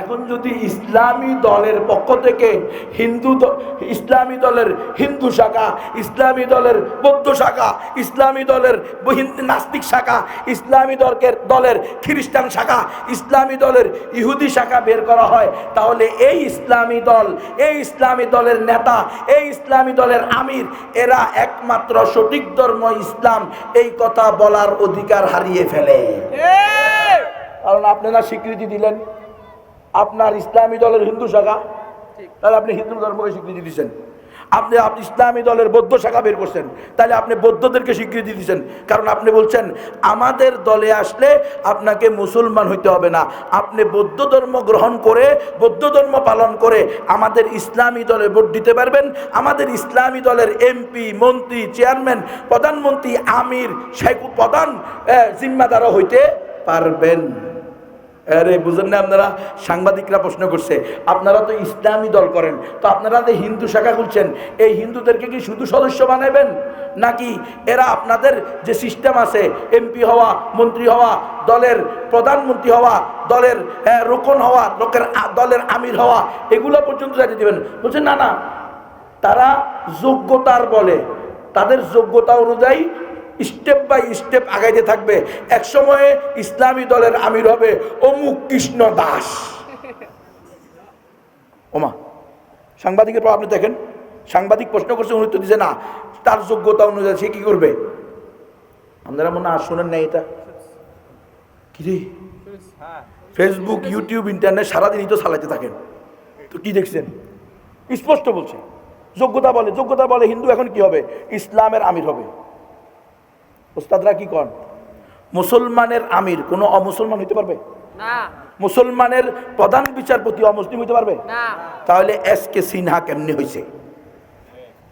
এখন যদি ইসলামী দলের পক্ষ থেকে হিন্দু ইসলামী দলের হিন্দু শাখা ইসলামী দলের বৌদ্ধ শাখা ইসলামী দলের নাস্তিক শাখা ইসলামী দলের দলের খ্রিস্টান শাখা ইসলামী দলের ইহুদি শাখা বের করা হয় তাহলে এই ইসলামী দল এই ইসলামী দলের নেতা এই ইসলামী দলের আমির এরা একমাত্র সঠিক ধর্ম ইসলাম এই কথা বলার অধিকার হারিয়ে ফেলে। কারণ আপনারা স্বীকৃতি দিলেন। আপনার ইসলামী দলের হিন্দু শাখা, তাহলে আপনি হিন্দু ধর্মকে স্বীকৃতি দিচ্ছেন আপনি আপনি ইসলামী দলের বৌদ্ধ শাখা বের করছেন, তাহলে আপনি বৌদ্ধদেরকে স্বীকৃতি দিচ্ছেন কারণ আপনি বলছেন, আমাদের দলে আসলে আপনাকে মুসলমান হইতে হবে না। আপনি বৌদ্ধ ধর্ম গ্রহণ করে, বৌদ্ধ ধর্ম পালন করে আমাদের ইসলামী দলে ভোট দিতে পারবেন। আমাদের ইসলামী দলের এমপি মন্ত্রী, চেয়ারম্যান, প্রধানমন্ত্রী, আমির, শেখ প্রধান জিম্মাদারও হইতে পারবেন। আরে বুঝেন না আপনারা? সাংবাদিকরা প্রশ্ন করছে আপনারা তো ইসলামী দল করেন তো আপনারা যে হিন্দু শাখা খুলছেন এই হিন্দুদেরকে কি শুধু সদস্য বানাবেন? নাকি এরা আপনাদের যে সিস্টেম আছে এমপি হওয়া মন্ত্রী হওয়া দলের প্রধানমন্ত্রী হওয়া দলের আহ, রোকন হওয়া লোকের দলের আমির হওয়া এগুলো পর্যন্ত যাইতে দিবেন। বলছেন না না তারা যোগ্যতার বলে তাদের যোগ্যতা অনুযায়ী স্টেপ বাই স্টেপ আগাইতে থাকবে। এক সময়ে ইসলামী দলের আমির হবে অমুক কৃষ্ণ দাস। ওমা, সাংবাদিকের পর আপনি দেখেন? সাংবাদিক প্রশ্ন করছে, উনি তো দিছে না। তার যোগ্যতা অনুযায়ী সে কি করবে? আপনারা মনে আর শোনেন না এটা। কিরে ফেসবুক ইউটিউব ইন্টারনেট সারাদিনই তো চালাতে থাকেন। তো কি দেখছেন? স্পষ্ট বলছে। যোগ্যতা বলে যোগ্যতা বলে হিন্দু এখন কি হবে? ইসলামের আমির হবে। ওস্তাদরা কি কন? মুসলমানের আমির কোনো অমুসলমান হইতে পারবে? না। মুসলমানের প্রধান বিচারপতি অমুসলিম হইতে পারবে? না। তাহলে এস কে সিনহা কেমনি হয়েছে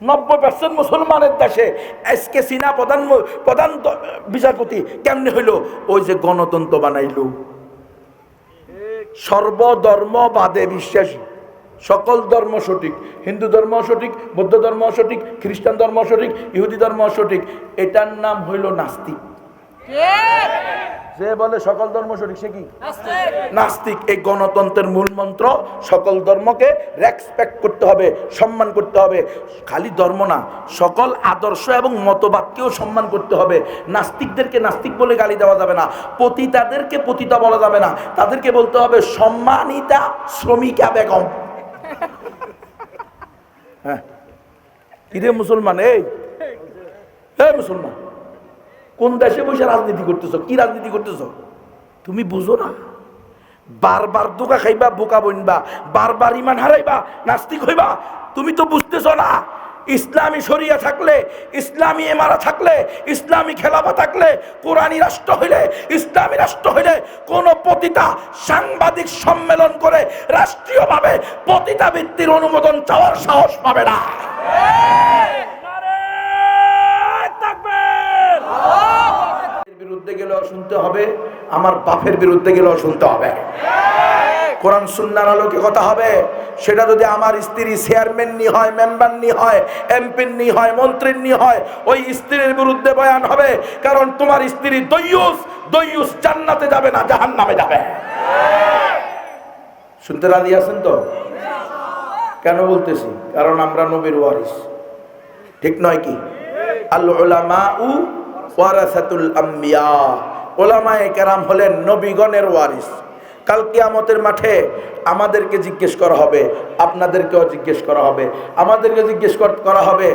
নব্বই পার্সেন্ট মুসলমানের দেশে এস কে সিনহা প্রধান প্রধান বিচারপতি কেমনি হইল? ওই যে গণতন্ত্র বানাইল। সর্বধর্মবাদে বিশ্বাসী। সকল ধর্ম সঠিক। হিন্দু ধর্ম সঠিক বৌদ্ধ ধর্ম সঠিক খ্রিস্টান ধর্ম সঠিক ইহুদি ধর্ম সঠিক। এটার নাম হইল নাস্তিক। যে বলে সকল ধর্ম সঠিক সে কি? নাস্তিক। এই গণতন্ত্রের মূল মন্ত্র সকল ধর্মকে রেসপেক্ট করতে হবে সম্মান করতে হবে। খালি ধর্ম না সকল আদর্শ এবং মতবাদকেও সম্মান করতে হবে। নাস্তিকদেরকে নাস্তিক বলে গালি দেওয়া যাবে না। পতিতাদেরকে পতিতা বলা যাবে না। তাদেরকে বলতে হবে সম্মানিতা শ্রমিকা বেগম। হ্যাঁ। কিরে মুসলমান, এই। এই মুসলমান, কোন দেশে বসে রাজনীতি করতেছ? কি রাজনীতি করতেছ? তুমি বুঝো না। বারবার দোকা খাইবা, বোকা বইনবা, বারবার ইমান হারাইবা, নাস্তিক হইবা, তুমি তো বুঝতেছ না। ইসলামী শরিয়া থাকলে, ইসলামী এমারা থাকলে, ইসলামী খেলাফা থাকলে কোরআনী রাষ্ট্র হইলে, ইসলামী রাষ্ট্র হইলে কোন পতিতা সাংবাদিক সম্মেলন করে রাষ্ট্রীয়ভাবে পতিতা বৃত্তির অনুমোদন চাওয়ার সাহস পাবে না। বিরুদ্ধে গেলেও শুনতে হবে, আমার বাপের বিরুদ্ধে গেলেও শুনতে হবে। কোরআন সুন্নার আলোকে কথা হবে। সেটা যদি আমার স্ত্রী চেয়ারম্যান নি হয়, মেম্বার নি হয় এমপির নি হয় মন্ত্রীর নি হয়, ওই স্ত্রীর বিরুদ্ধে বয়ান হবে। কারণ তোমার স্ত্রী দৈয়ুস দৈয়ুস জান্নাতে যাবে না জাহান নামে যাবে। শুনতে রাজি আছেন তো? কেন বলতেছি? কারণ আমরা নবীর ওয়ারিস। ঠিক নয় কি? আল উলামা উ ওয়ারাসাতুল আম্বিয়া। কেরাম হলেন নবীগণের ওয়ারিস। কাল কিয়ামতের মাঠে আমাদেরকে জিজ্ঞেস করা হবে, আপনাদেরকেও জিজ্ঞেস করা হবে, আমাদেরকে জিজ্ঞেস কর- হবে,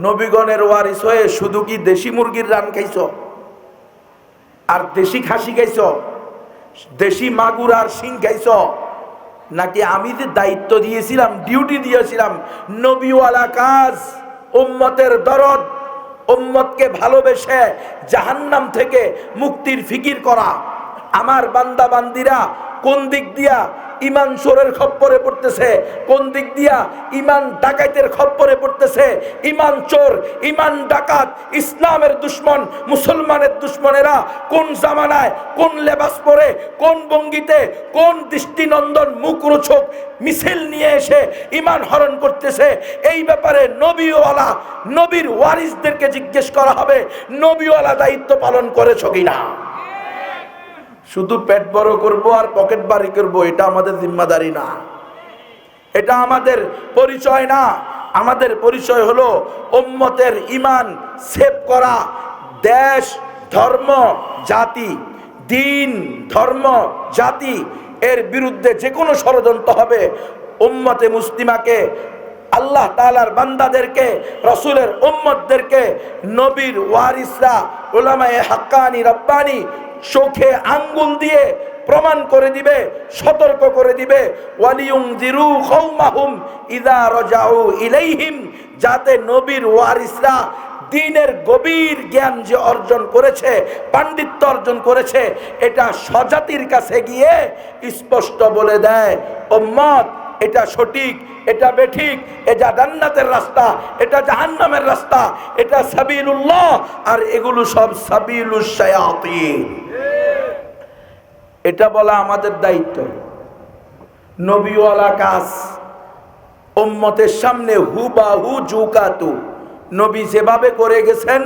নবীগণের ওয়ারিস হয়ে শুধু কি দেশি মুরগির রান খাইছো? আর দেশি খাসি খাইছ? দেশি মাগুর আর শিং খাইছ? নাকি আমি যে দায়িত্ব দিয়েছিলাম, ডিউটি দিয়েছিলাম, নবীওয়ালা কাজ, উম্মতের দরদ, উম্মতকে ভালোবেসে জাহান্নাম থেকে মুক্তির ফিকির করা আমার বান্দা বান্দিরা কোন দিক দিয়া ইমান চোরের খপ্পরে পড়তেছে? কোন দিক দিয়া ইমান ডাকাইতের খপ্পরে পড়তেছে? ইমান চোর, ইমান ডাকাত, ইসলামের দুশ্মন, মুসলমানের দুশ্মনেরা কোন জামানায়, কোন লেবাস পরে, কোন ভঙ্গিতে কোন দৃষ্টিনন্দন, মুখ মুখরোচক মিছিল নিয়ে এসে ইমান হরণ করতেছে? এই ব্যাপারে নবীওয়ালা, নবীর ওয়ারিসদেরকে জিজ্ঞেস করা হবে, নবীওয়ালা দায়িত্ব পালন করেছ কিনা? শুধু পেট বড় করব আর পকেট বাড়ি করব, এটা আমাদের জিম্মাদারি না। এটা আমাদের পরিচয় না। আমাদের পরিচয় হলো উম্মতের ইমান সেভ করা। দেশ, ধর্ম, জাতি, দিন, ধর্ম, জাতি, এর বিরুদ্ধে যে কোনো ষড়যন্ত্র হবে। উম্মতে মুসলিমাকে, আল্লাহ তালার বান্দাদেরকে, রসুলের উম্মতদেরকে, নবীর ওয়ারিসরা ওলামায়ে হাক্কানি, রব্বানি চোখে আঙ্গুল দিয়ে প্রমাণ করে দিবে, সতর্ক করে দিবে ওয়ালিউং জিরু কৌমাহুম ইদা রজাউ ইলাইহিম, যাতে নবীর ওয়ারিসরা দিনের গভীর জ্ঞান যে অর্জন করেছে, পাণ্ডিত্য অর্জন করেছে, এটা স্বজাতির কাছে গিয়ে স্পষ্ট বলে দেয় ওম্মত এটা সঠিক, এটা বেঠিক, এটা জান্নাতের রাস্তা, এটা জাহান্নামের রাস্তা, এটা সাবিলুল্লাহ, আর এগুলো সব সাবিলুস শায়াতিন। এটা বলা আমাদের দায়িত্ব। নবীওয়ালা কাজ উম্মতের সামনে হু বা হু জুকাতু। নবী যেভাবে করে গেছেন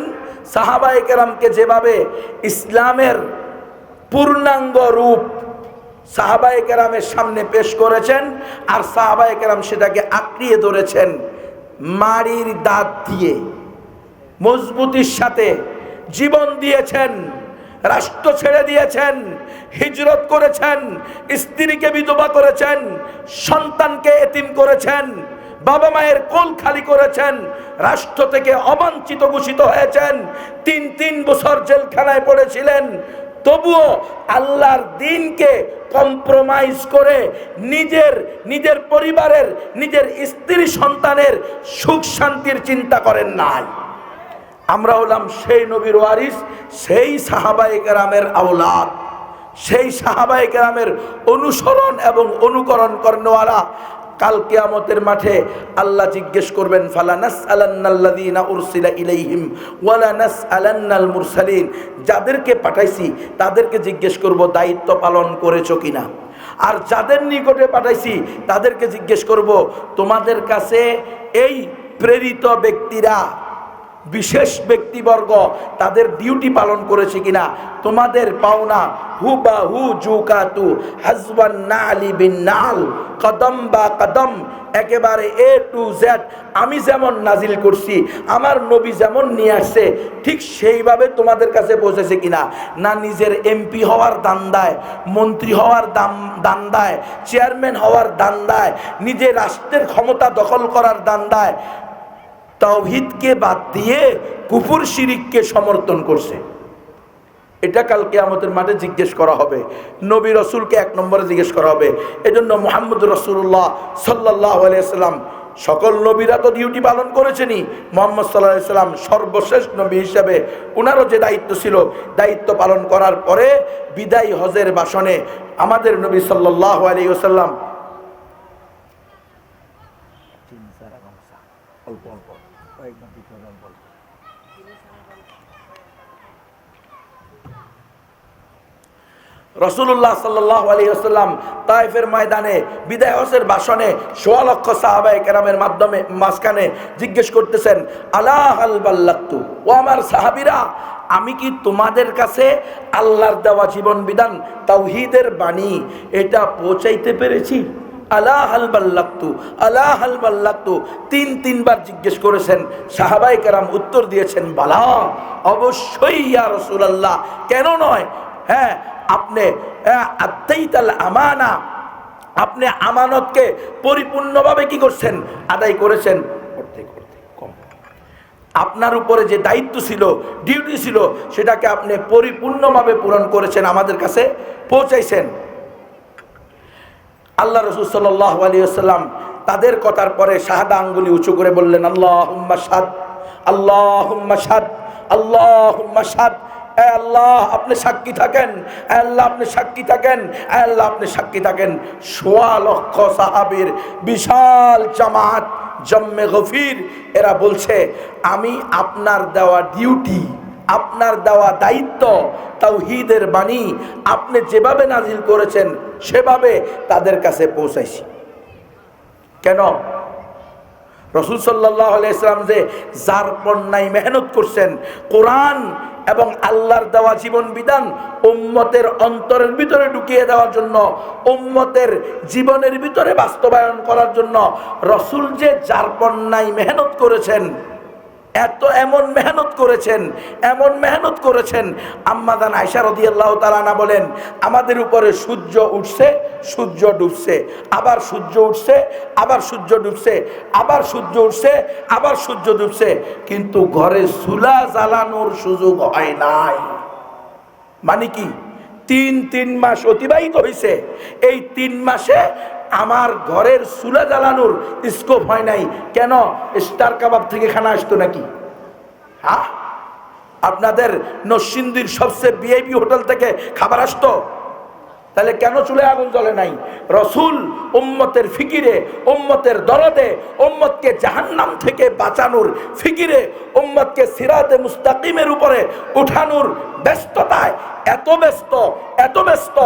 সাহাবাই কেরামকে যেভাবে ইসলামের পূর্ণাঙ্গ রূপ সাহাবাই কেরামের সামনে পেশ করেছেন আর সাহাবাই কেরাম সেটাকে আঁকড়িয়ে ধরেছেন মাড়ির দাঁত দিয়ে, মজবুতির সাথে জীবন দিয়েছেন। রাষ্ট্র ছেড়ে দিয়েছেন, হিজরত করেছেন, স্ত্রীকে বিধবা করেছেন, সন্তানকে এতিম করেছেন, বাবা মায়ের কোল খালি করেছেন, রাষ্ট্র থেকে অবাঞ্ছিত ঘোষিত হয়েছেন, তিন তিন বছর জেলখানায় পড়েছিলেন। তবুও আল্লাহর দিনকে কম্প্রোমাইজ করে নিজের নিজের পরিবারের, নিজের স্ত্রী সন্তানের সুখ শান্তির চিন্তা করেন নাই। আমরা হলাম সেই নবীর ওয়ারিস, সেই সাহাবাই কেরামের আওলাদ। সেই সাহাবাই কেরামের অনুসরণ এবং অনুকরণ করেনওয়ালা কাল কিয়ামতের মাঠে আল্লাহ জিজ্ঞেস করবেন ফালানাস আলান্নাল্লাযীনা উরসিলা ইলাইহিম ওয়ালানাস আলান্নাল মুরসালিন? যাদেরকে পাঠাইছি, তাদেরকে জিজ্ঞেস করব, দায়িত্ব পালন করেছ কিনা? আর যাদের নিকটে পাঠাইছি, তাদেরকে জিজ্ঞেস করব, তোমাদের কাছে এই প্রেরিত ব্যক্তিরা বিশেষ ব্যক্তিবর্গ তাদের ডিউটি পালন করেছে কিনা, তোমাদের পাওনা হু বা হু জুকাতু হাজবান বিন নাল, কদম বা কদম, একেবারে এ টু জেড আমি যেমন নাজিল করছি, আমার নবী যেমন নিয়ে আসছে, ঠিক সেইভাবে তোমাদের কাছে পৌঁছেছে কিনা? না নিজের এমপি হওয়ার দান্দায়, মন্ত্রী হওয়ার দাম, দান্দায় চেয়ারম্যান হওয়ার দান্দায় নিজের রাষ্ট্রের ক্ষমতা দখল করার দান দান্দায় তাওহিদকে বাদ দিয়ে কুপুর শিরিককে সমর্থন করছে। এটা কালকে আমাদের মাঠে জিজ্ঞেস করা হবে। নবী রসুলকে এক নম্বরে জিজ্ঞেস করা হবে। এজন্য মোহাম্মদ রসুল্লাহ সাল্লাহ আলিয়াল্লাম সকল নবীরা তো ডিউটি পালন করেছেনই। মোহাম্মদ সাল্লাহ সাল্লাম সর্বশেষ নবী হিসাবে ওনারও যে দায়িত্ব ছিল, দায়িত্ব পালন করার পরে বিদায় হজের বাসনে আমাদের নবী সাল্লাহ আলী অল্প অল্প কয়েকবার দিতে হবে অল্প অল্প রসুল্লাহ সাল্লাহ আলী আসাল্লাম তাইফের ময়দানে বিদায় হসের ভাষণে সোয়া লক্ষ সাহাবাই কেরামের মাধ্যমে মাঝখানে জিজ্ঞেস করতেছেন আল্লাহ আলবাল্লাক্তু ও আমার সাহাবিরা, আমি কি তোমাদের কাছে আল্লাহর দেওয়া জীবন বিধান, তাওহিদের বাণী, এটা পৌঁছাইতে পেরেছি? আলা হালবাল্লাক্তু আলা হালবাল্লাক্তু তিন তিনবার জিজ্ঞেস করেছেন সাহাবাই কেরাম উত্তর দিয়েছেন, বালা, অবশ্যই ইয়া রসুলাল্লাহ, কেন নয়? হ্যাঁ আপনি আত্মাইতাল আমানা। আপনি আমানতকে পরিপূর্ণভাবে কি করছেন? আদায় করেছেন। কম। আপনার উপরে যে দায়িত্ব ছিল ডিউটি ছিল, সেটাকে আপনি পরিপূর্ণভাবে পূরণ করেছেন, আমাদের কাছে পৌঁছাইছেন। আল্লাহ রসুল সাল্লাহ আলিয়াল্লাম তাদের কথার পরে শাহাদা আঙ্গুলি উঁচু করে বললেন আল্লাহ হুম্মা সাদ আল্লাহ হুম্মা সাদ আল্লাহ হুম্মা সাদ আল্লাহ, আপনি সাক্ষী থাকেন। আল্লাহ, আপনি সাক্ষী থাকেন। আল্লাহ, আপনি সাক্ষী থাকেন। সোয়া লক্ষ সাহাবির বিশাল জামাত, জম্মে গফির, এরা বলছে, আমি আপনার দেওয়া ডিউটি আপনার দেওয়া দায়িত্ব, তাওহীদের বাণী, আপনি যেভাবে নাজিল করেছেন, সেভাবে তাদের কাছে পৌঁছাইছি। কেন? রসুল সাল্লাহ ইসলাম যে যার পণ্যায় মেহনত করছেন, কোরআন এবং আল্লাহর দেওয়া জীবন বিধান উম্মতের অন্তরের ভিতরে ঢুকিয়ে দেওয়ার জন্য, উম্মতের জীবনের ভিতরে বাস্তবায়ন করার জন্য রসুল যে যার পণ্যায় মেহনত করেছেন এত এমন মেহনত করেছেন, এমন মেহনত করেছেন। আম্মাদান আয়সা রদিয়াল্লাহ তালানা বলেন, আমাদের উপরে সূর্য উঠছে, সূর্য ডুবছে। আবার সূর্য উঠছে, আবার সূর্য ডুবছে, আবার সূর্য উঠছে, আবার সূর্য ডুবছে। কিন্তু ঘরে চুলা জ্বালানোর সুযোগ হয় নাই। মানে কি? তিন তিন মাস অতিবাহিত হয়েছে এই তিন মাসে আমার ঘরের চুলা জ্বালানোর স্কোপ হয় নাই। কেন? স্টার কাবাব থেকে খানা আসতো নাকি? হ্যাঁ? আপনাদের নসিন্দির সবচেয়ে বিআইপি হোটেল থেকে খাবার আসতো? তাহলে কেন চুলে আগুন জ্বলে নাই? রসুল উম্মতের ফিকিরে, উম্মতের দরদে, উম্মতকে জাহান্নাম থেকে বাঁচানোর ফিকিরে, উম্মতকে সিরাতে মুস্তাকিমের উপরে উঠানোর ব্যস্ততায় এত ব্যস্ত এত ব্যস্ত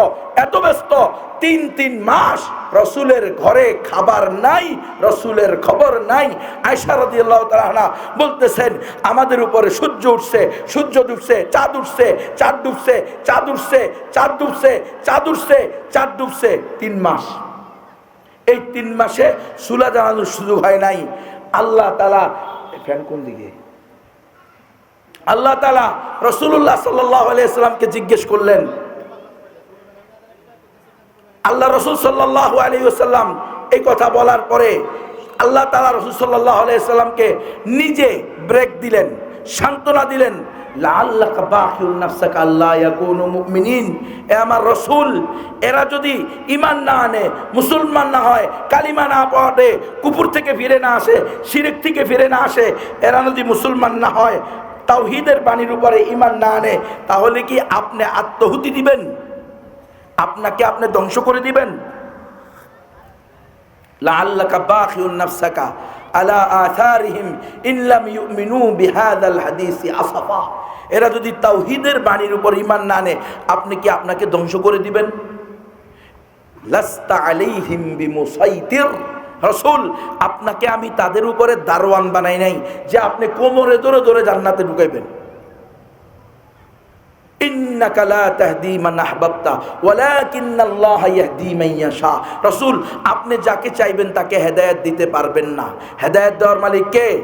এত ব্যস্ত। তিন তিন মাস রসুলের ঘরে খাবার নাই, রসুলের খবর নাই। আয়সা রাদিয়াল্লাহু তাআলা বলতেছেন, আমাদের উপরে সূর্য উঠছে, সূর্য ডুবছে, চাঁদ উঠছে, চাঁদ ডুবছে, চাঁদ উঠছে, চাঁদ ডুবছে, চাঁদ উঠছে, চাঁদ ডুবছে। তিন মাস। এই তিন মাসে চুলা জ্বালানোর সুযোগ হয় নাই। আল্লাহ তালা ফ্যান কোন দিকে? আল্লাহ তালা রসুল্লাহ সাল্লামকে জিজ্ঞেস করলেন, আল্লাহ রসুল সাল্লাহ আলিউসাল্লাম এই কথা বলার পরে আল্লাহ তালা রসুল সাল্লাহ আলাইসাল্লামকে নিজে ব্রেক দিলেন, সান্ত্বনা দিলেন আমার রসুল, এরা যদি ইমান না আনে, মুসলমান না হয়, কালিমা না পড়ে কুপুর থেকে ফিরে না আসে, শিরিক থেকে ফিরে না আসে, এরা যদি মুসলমান না হয় তাওহীদের বাণীর উপরে ইমান না আনে, তাহলে কি আপনি আত্মহুতি দিবেন? আপনাকে আপনি ধ্বংস করে দিবেন? লাআল্লাকা বাখিউন নাফসাকা আলা আথারিহিম ইল্লাম ইউমিনু বিহাদাল হাদিসি আসাফা। এরা যদি তাওহীদের বাণীর উপর ঈমান না আনে, আপনি কি আপনাকে ধ্বংস করে দিবেন? লাস্তা আলাইহিম বিমুসাইতির। রসুল আপনাকে আমি তাদের উপরে দারোয়ান বানাই নাই যে আপনি কোমরে ধরে ধরে জান্নাতে ঢুকাইবেন। ইন্নাকা লা তাহদি আহবাবতা ওয়ালাকিন্নাল্লাহ ইয়াহদি ইয়াশা। আপনি যাকে চাইবেন তাকে হেদায়েত দিতে পারবেন না। হেদায়েত দেওয়ার মালিক কে?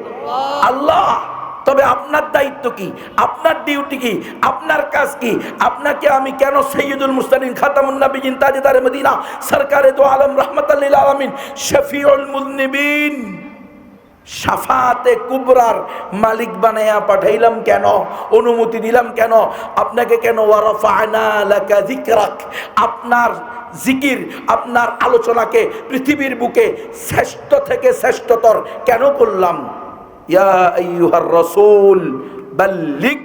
আল্লাহ। তবে আপনার দায়িত্ব কি? আপনার ডিউটি কি? আপনার কাজ কি? আপনাকে আমি কেন সৈয়দুল মুস্তালিন খাতামুন নবীন তাজেদারে মদিনা, সরকারে তো আলম রহমতুল্লিল আলমিন, শফিউল মুজনিবিন সাফাতে কুবরার মালিক বানাইয়া পাঠাইলাম কেন? অনুমতি দিলাম কেন? আপনাকে কেন? আপনার জিকির, আপনার আলোচনাকে পৃথিবীর বুকে শ্রেষ্ঠ থেকে শ্রেষ্ঠতর কেন করলাম? ইয়া আইয়ুহার রাসূল বাল্লিগ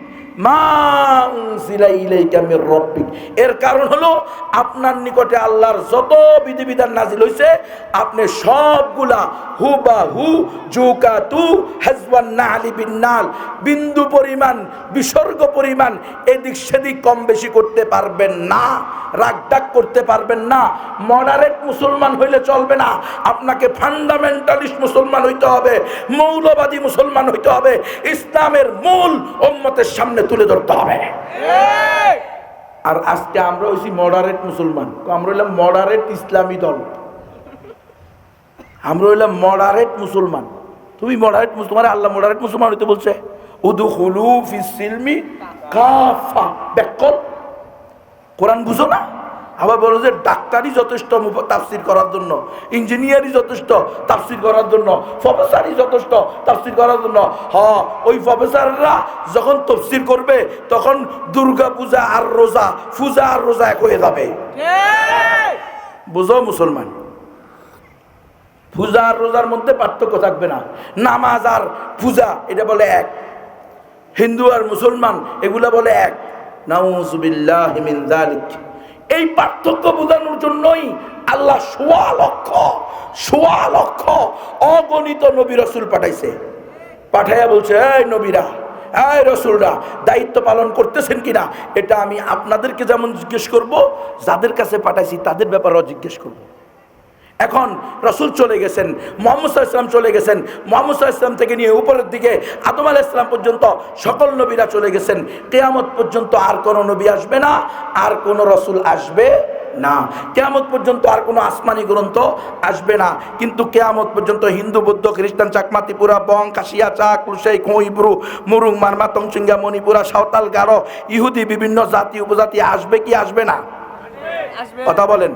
এর কারণ হলো, আপনার নিকটে আল্লাহর যত বিধিবিধান নাজিল হইছে, আপনি সবগুলা হু বা হু জুকা তু বিন্দু পরিমাণ, বিসর্গ পরিমাণ, এদিক সেদিক কম বেশি করতে পারবেন না, রাগডাক করতে পারবেন না, মডারেট মুসলমান হইলে চলবে না, আপনাকে ফান্ডামেন্টালিস্ট মুসলমান হইতে হবে, মৌলবাদী মুসলমান হইতে হবে, ইসলামের মূল উম্মতের সামনে তুলে ধরতে হবে। আর আজকে আমরা হয়েছি মডারেট মুসলমান। আমরা হইলাম মডারেট ইসলামী দল। আমরা হইলাম মডারেট মুসলমান। তুমি মডারেট মুসলমান, আল্লাহ মডারেট মুসলমান হইতে বলছে উদু হুলু কাফা। ব্যাকল কোরআন বুঝো না? আবার বলো যে ডাক্তারই যথেষ্ট তাফসির করার জন্য ইঞ্জিনিয়ারই যথেষ্ট তাফসির করার জন্য প্রফেসরই যথেষ্ট তাফসির করার জন্য। হ ওই প্রফেসররা যখন তফসির করবে তখন দুর্গা পূজা আর রোজা পূজা আর রোজা এক হয়ে যাবে। বুঝো মুসলমান? পূজা আর রোজার মধ্যে পার্থক্য থাকবে না। নামাজ আর পূজা এটা বলে এক। হিন্দু আর মুসলমান এগুলা বলে এক। নাউজুবিল্লাহ মিন যালিক। এই পার্থক্য বোঝানোর জন্যই আল্লাহ সোয়া লক্ষ সোয়া লক্ষ অগণিত নবী রসুল পাঠাইছে। পাঠাইয়া বলছে, এই নবীরা, এই রসুলরা, দায়িত্ব পালন করতেছেন কিনা? এটা আমি আপনাদেরকে যেমন জিজ্ঞেস করব, যাদের কাছে পাঠাইছি তাদের ব্যাপারেও জিজ্ঞেস করব। এখন রসুল চলে গেছেন মোহাম্মদ ইসলাম চলে গেছেন মোহাম্মদ ইসলাম থেকে নিয়ে উপরের দিকে আদম আলাহ ইসলাম পর্যন্ত সকল নবীরা চলে গেছেন। কেয়ামত পর্যন্ত আর কোনো নবী আসবে না আর কোনো রসুল আসবে না। কেয়ামত পর্যন্ত আর কোনো আসমানি গ্রন্থ আসবে না। কিন্তু কেয়ামত পর্যন্ত হিন্দু বৌদ্ধ খ্রিস্টান চাকমা ত্রিপুরা বং কাশিয়া চা কুলসাই খইব্রু মুরুং মারমা তংসিঙ্গা মণিপুরা সাঁওতাল গারো ইহুদি বিভিন্ন জাতি উপজাতি আসবে কি আসবে না? কথা বলেন।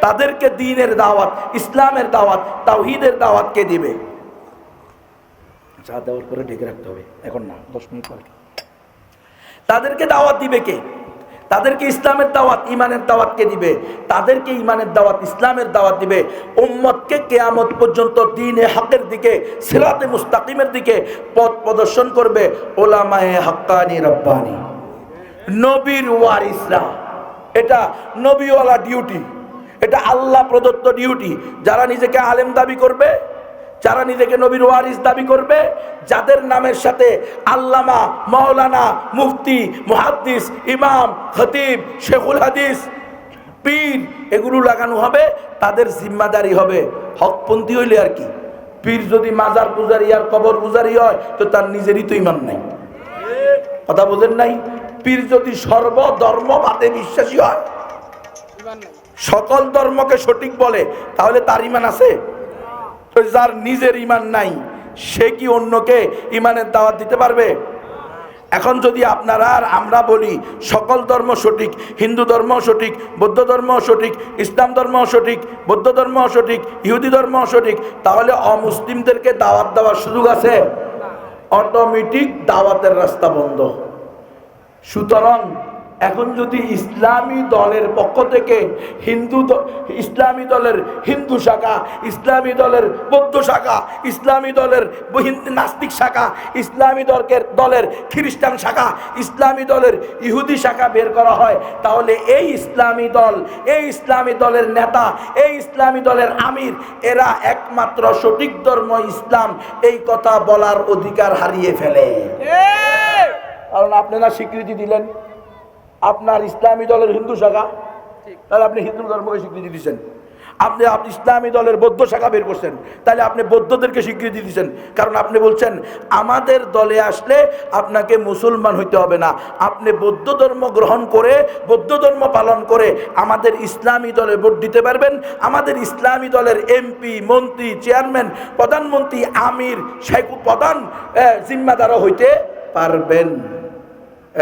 তাদেরকে দিনের দাওয়াত, ইসলামের দাওয়াত, তাওহিদের দাওয়াত কে দিবে? চা দেওয়ার পরে ঢেকে রাখতে হবে। এখন না, দশ মিনিট পরে। তাদেরকে দাওয়াত দিবে কে? তাদেরকে ইসলামের দাওয়াত, ইমানের দাওয়াত কে দিবে? তাদেরকে ইমানের দাওয়াত, ইসলামের দাওয়াত দিবে। উম্মতকে কেয়ামত পর্যন্ত দিনে হকের দিকে, সিরাতে মুস্তাকিমের দিকে পথ প্রদর্শন করবে ওলামায়ে হক্কানি রব্বানি। নবীর ওয়ারিসরা। এটা নবীওয়ালা ডিউটি এটা আল্লাহ প্রদত্ত ডিউটি যারা নিজেকে আলেম দাবি করবে, যারা নিজেকে নবীর ওয়ারিস দাবি করবে, যাদের নামের সাথে আল্লামা, মাওলানা, মুফতি, মুহাদ্দিস, ইমাম, খতিব, শেখুল হাদিস, পীর, এগুলো লাগানো হবে, তাদের জিম্মাদারি হবে। হকপন্থী হইলে আর কি। পীর যদি মাজার পূজারি আর কবর পূজারি হয়, তো তার নিজেরই তো ইমান নাই। কথা বোঝেন নাই? পীর যদি সর্বধর্মবাদে বিশ্বাসী হয় সকল ধর্মকে সঠিক বলে, তাহলে তার ইমান আছে? তো যার নিজের ইমান নাই, সে কি অন্যকে ইমানের দাওয়াত দিতে পারবে? এখন যদি আপনারা আর আমরা বলি, সকল ধর্ম সঠিক, হিন্দু ধর্ম সঠিক, বৌদ্ধ ধর্ম সঠিক, ইসলাম ধর্ম সঠিক, বৌদ্ধ ধর্ম সঠিক, ইহুদি ধর্ম সঠিক, তাহলে অমুসলিমদেরকে দাওয়াত দেওয়ার সুযোগ আছে? অটোমেটিক দাওয়াতের রাস্তা বন্ধ। সুতরাং এখন যদি ইসলামী দলের পক্ষ থেকে হিন্দু ইসলামী দলের হিন্দু শাখা ইসলামী দলের বৌদ্ধ শাখা ইসলামী দলের নাস্তিক শাখা ইসলামী দলের দলের খ্রিস্টান শাখা ইসলামী দলের ইহুদি শাখা বের করা হয় তাহলে এই ইসলামী দল এই ইসলামী দলের নেতা এই ইসলামী দলের আমির এরা একমাত্র সঠিক ধর্ম ইসলাম এই কথা বলার অধিকার হারিয়ে ফেলে। কারণ আপনারা স্বীকৃতি দিলেন। আপনার ইসলামী দলের হিন্দু শাখা তাহলে আপনি হিন্দু ধর্মকে স্বীকৃতি দিচ্ছেন আপনি আপনি ইসলামী দলের বৌদ্ধ শাখা বের করছেন তাহলে আপনি বৌদ্ধদেরকে স্বীকৃতি দিচ্ছেন কারণ আপনি বলছেন আমাদের দলে আসলে আপনাকে মুসলমান হইতে হবে না। আপনি বৌদ্ধ ধর্ম গ্রহণ করে বৌদ্ধ ধর্ম পালন করে আমাদের ইসলামী দলে ভোট দিতে পারবেন। আমাদের ইসলামী দলের এমপি মন্ত্রী চেয়ারম্যান প্রধানমন্ত্রী আমির শেখ প্রধান জিম্মাদারও হইতে পারবেন।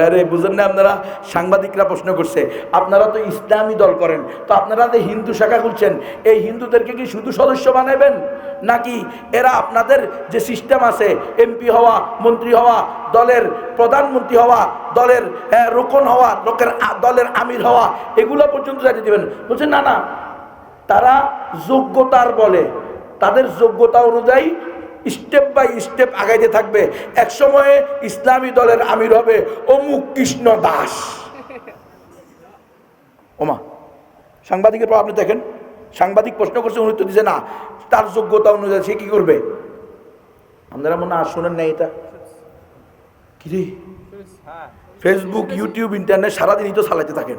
আরে, বুঝেন না আপনারা? সাংবাদিকরা প্রশ্ন করছে, আপনারা তো ইসলামী দল করেন, তো আপনারা যে হিন্দু শাখা খুলছেন, এই হিন্দুদেরকে কি শুধু সদস্য বানাবেন? নাকি এরা আপনাদের যে সিস্টেম আছে এমপি হওয়া, মন্ত্রী হওয়া, দলের প্রধানমন্ত্রী হওয়া, দলের রোকন হওয়া, লোকের দলের আমির হওয়া, এগুলো পর্যন্ত যাতে দেবেন। বলছেন না না, তারা যোগ্যতার বলে, তাদের যোগ্যতা অনুযায়ী স্টেপ বাই স্টেপ আগাইতে থাকবে। এক সময়ে ইসলামী দলের আমির হবে অমুক কৃষ্ণ দাস। ওমা, সাংবাদিকের পর আপনি দেখেন। সাংবাদিক প্রশ্ন করছে, উনি তো দিছে না, তার যোগ্যতা অনুযায়ী সে কি করবে? আপনারা মনে আর শোনেন না এটা। কিরে ফেসবুক ইউটিউব ইন্টারনেট সারাদিনই তো চালাইতে থাকেন।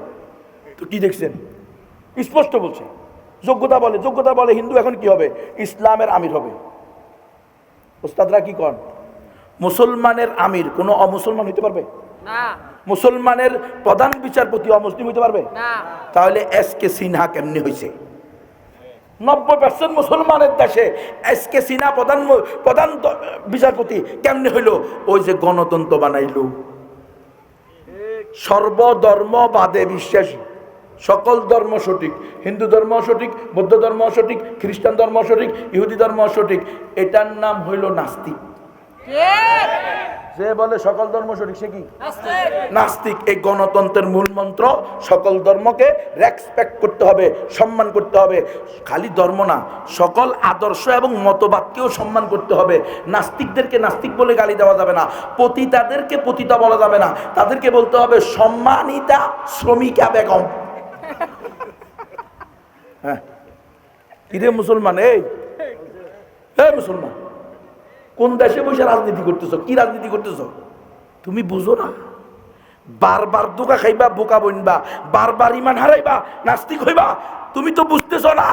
তো কি দেখছেন? স্পষ্ট বলছে। যোগ্যতা বলে যোগ্যতা বলে হিন্দু এখন কি হবে? ইসলামের আমির হবে। ওস্তাদরা কি কন? মুসলমানের আমির কোনো অমুসলমান হইতে পারবে? মুসলমানের প্রধান বিচারপতি অমুসলিম হইতে পারবে? তাহলে এস কে সিনহা কেমনি হয়েছে নব্বই পার্সেন্ট মুসলমানের দেশে এস কে সিনহা প্রধান প্রধান বিচারপতি কেমনি হইল? ওই যে গণতন্ত্র বানাইল। সর্বধর্মবাদে বিশ্বাসী। সকল ধর্ম সঠিক। হিন্দু ধর্ম সঠিক বৌদ্ধ ধর্ম সঠিক খ্রিস্টান ধর্ম সঠিক ইহুদি ধর্ম সঠিক এটার নাম হইল নাস্তিক। যে বলে সকল ধর্ম সঠিক সে কি? নাস্তিক। এই গণতন্ত্রের মূল মন্ত্র সকল ধর্মকে রেসপেক্ট করতে হবে সম্মান করতে হবে। খালি ধর্ম না সকল আদর্শ এবং মতবাদকেও সম্মান করতে হবে। নাস্তিকদেরকে নাস্তিক বলে গালি দেওয়া যাবে না পতিতাদেরকে পতিতা বলা যাবে না। তাদেরকে বলতে হবে সম্মানিতা শ্রমিকা বেগম। হ্যাঁ। কিরে মুসলমান, এই। মুসলমান, কোন দেশে বসে রাজনীতি করতেছ? কি রাজনীতি করতেছ? তুমি বুঝো না। বারবার দোকা খাইবা, বোকা বইনবা, বারবার ইমান হারাইবা, নাস্তিক হইবা, তুমি তো বুঝতেছ না।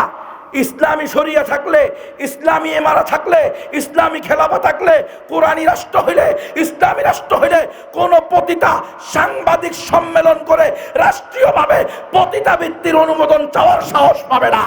ইসলামী শরিয়া থাকলে, ইসলামী এমারা থাকলে, ইসলামী খেলাফা থাকলে কোরআনী রাষ্ট্র হইলে, ইসলামী রাষ্ট্র হইলে কোনো পতিতা সাংবাদিক সম্মেলন করে রাষ্ট্রীয়ভাবে পতিতা বৃত্তির অনুমোদন চাওয়ার সাহস পাবে না।